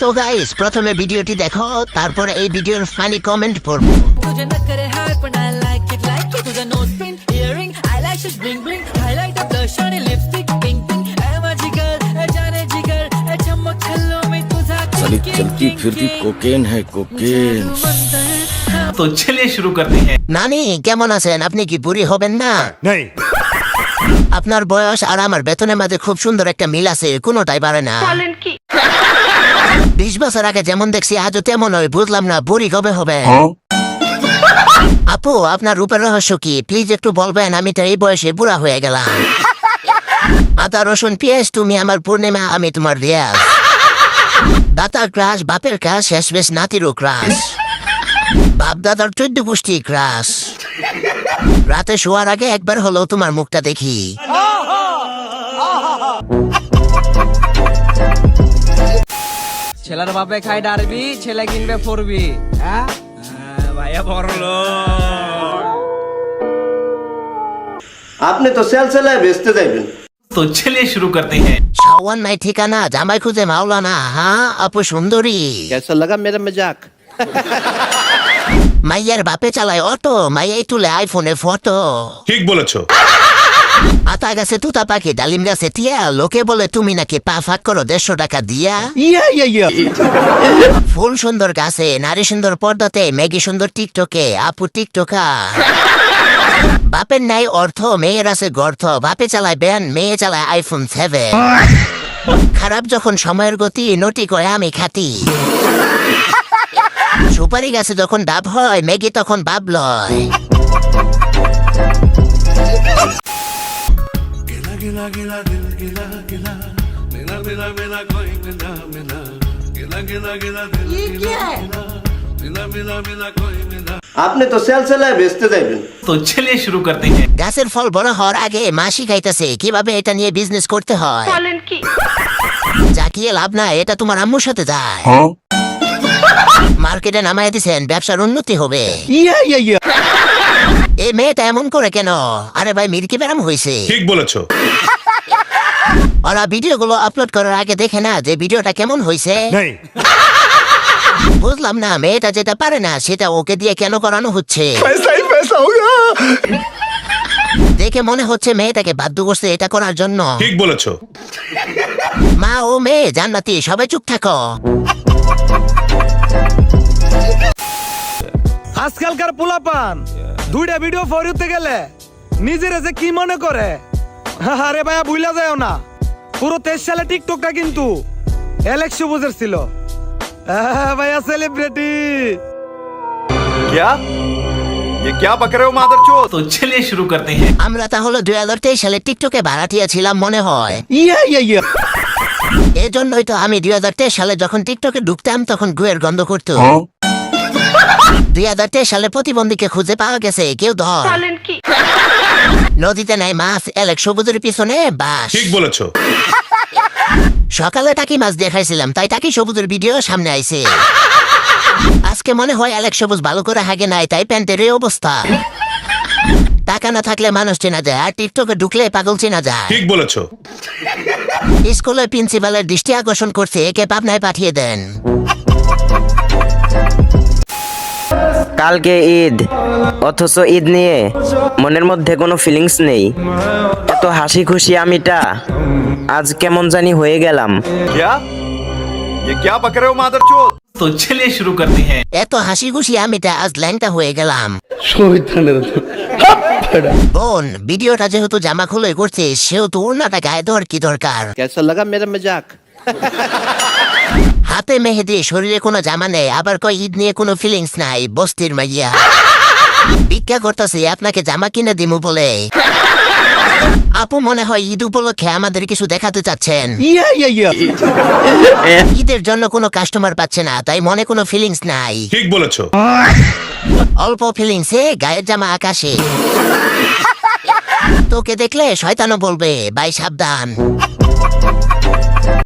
তো গাইস প্রথমে ভিডিওটি দেখো তারপরে এই ভিডিওর ফানি কমেন্ট পড়বো तुझे न करे हाय पण I like it like it तुझं nose pin earring eyelashes bling bling highlighter blush आणि lipstick pink pink ए माझी girl ए जाने जिगर ए चमक छल्लो मी तुझा साली king, चलती king, फिरती king. कोकेन है कोकेन जादू बनता है हाँ, तो चलिए शुरू करते हैं নানি কেমন আছেন আপনি কি বুড়ি হবেন না नहीं আপনার বয়স আর আমার বেতনের মাঝে খুব সুন্দর একটা মিল আছে কোনোটাই পারে না বিশ বছর আগে যেমন দেখছি আজও তেমন হয়। বুঝলাম না বুড়ি কবে হবে? আপু আপনার রূপের রহস্য কি? প্লিজ একটু বলবেন আমি তো এই বয়সে বুড়া হয়ে গেলাম। আদা রসুন পেঁয়াজ তুমি আমার পূর্ণিমা আমি তোমার রিয়াজ। দাতা ক্রাশ বাপের ক্রাশ শেষ বেশ নাতিরও ক্রাশ। বাপ দাদার চোদ্দ পুষ্টি ক্রাশ। রাতে শোয়ার আগে একবার হলো তোমার মুখটা দেখি। ছেলের বাপে খাই ডারবি ছেলে কিনবে ফোরবি হ্যাঁ ভাইয়া বড়লো আপনি তো সেল সেলায় বেচতে যাইবেন तो चलिए शुरू करते हैं সাওয়ান নাই ঠিকানা জামাই খুঁজে মাওলানা হ্যাঁ আপু সুন্দরী कैसा लगा मेरा मजाक মাইয়ার বাপে চালায় অটো মাইয়াই তুলে আইফোনে ফটো ঠিক বলেছো আতা গাছে তুতা পাখি ডালিম গাছে টিয়া লোকে বলে তুমি নাকি পা ফাঁক করো দেড়শো টাকা দিয়া। ইয়া ইয়া ইয়া। ফুল সুন্দর গাছে নারী সুন্দর পর্দাতে মেগি সুন্দর টিকটকে আপু টিকটকা বাপের নাই অর্থ মেয়ের আছে গর্থ। বাপে চালায় ব্যান মেয়ে চালায় আইফোন সেভেন। খারাপ যখন সময়ের গতি নটি কয় আমি খাতি সুপারি গাছে যখন ডাব হয় মেগি তখন gila gila gila gila koi gila gila gila gila gila koi আপনি তো সেল সেলায় বেচতে যাইবেন। তো চলিয়ে শুরু করতে গাছের ফল বড় হওয়ার আগে মাসি খাইতেছে কীভাবে এটা নিয়ে বিজনেস করতে হয়? বলেন কি? লাভ না এটা তোমার আম্মুর সাথে যায়। হ্যাঁ? মার্কেটে নামায় দিছেন ব্যবসার উন্নতি হবে। ইয়া ইয়া ইয়া। এই মেয়েটা এমন করে কেন? আরে ভাই মিরকি ব্যারাম হয়েছে ঠিক বলেছ। ওরা ভিডিওগুলো আপলোড করার আগে দেখে না যে ভিডিওটা কেমন হয়েছে বুঝলাম না মেয়েটা যেটা পারে না সেটা ওকে দিয়ে কেন করানো হচ্ছে? দেখে মনে হচ্ছে মেয়েটাকে বাধ্য করছে এটা করার জন্য। ঠিক বলেছ। মা ও মেয়ে জান্নাতি সবাই চুপ থাকো। আজকালকার পোলাপান। দুইটা ভিডিও ফরিউতে গেলে নিজের যে কি মনে করে আরে ভাইয়া ভুলা যায় না পুরো তেইশ সালে টিকটকটা কিন্তু এলেক্স বুঝের ছিল আহ, ভাইয়া সেলিব্রিটি क्या ये क्या बक रहे हो मादर तो चलिए शुरू करते हैं আমরা তাহলে দুই হাজার তেইশ সালে টিকটকে ভাড়াটিয়া ছিলাম মনে হয় ইয়া ইয়া ইয়া এই জন্যই তো আমি দুই হাজার তেইশ সালে যখন টিকটকে ঢুকতাম তখন গুয়ের গন্ধ করতো দুই হাজার তেইশ সালে প্রতিবন্ধীকে খুঁজে পাওয়া গেছে। কেউ ধর। নদীতে নাই মাছ এলেক সবুজের পিছনে বাস। ঠিক বলেছ। সকালে টাকি মাছ দেখাইছিলাম তাই টাকি সবুজের ভিডিও সামনে আইছে। আজকে মনে হয় অ্যালেক সবুজ ভালো করে হাগে নাই তাই প্যান্টের অবস্থা। টাকা না থাকলে মানুষ চেনা যায় আর টিকটকে ঢুকলে পাগল চেনা যায়। ঠিক বলেছ। স্কুলে প্রিন্সিপালের দৃষ্টি আকর্ষণ করছে একে পাবনায় পাঠিয়ে দেন। কালকে ঈদ অথচ ঈদ নিয়ে মনের মধ্যে কোনো ফিলিংস নেই। এত হাসি খুশি আমিটা আজ কেমন জানি হয়ে গেলাম। তো ছেলে শুরু করতে হ্যাঁ এত হাসি খুশি আমিটা আজ ল্যাংটা হয়ে গেলাম। বোন ভিডিওটা যেহেতু জামা খুলে করছে সেহেতু ওড়নাটা গায়ে ধর কি দরকার। কেসা লাগা মেরা মজাক হাতে মেহেদি শরীরে কোনো জামা নেই আবার কয় ঈদ নিয়ে কোনো ফিলিংস নাই বস্তির মাইয়া। ভিক্ষা করতেছি আপনাকে জামা কিনে দিমু বলে। আপু মনে হয় ঈদ উপলক্ষে আমাদের কিছু দেখাতে চাচ্ছেন। ঈদের জন্য কোনো কাস্টমার পাচ্ছে না তাই মনে কোনো ফিলিংস নাই। ঠিক বলেছ। অল্প ফিলিংস ফিলিংসে গায়ের জামা আকাশে। তোকে দেখলে শয়তানও বলবে বাই সাবধান।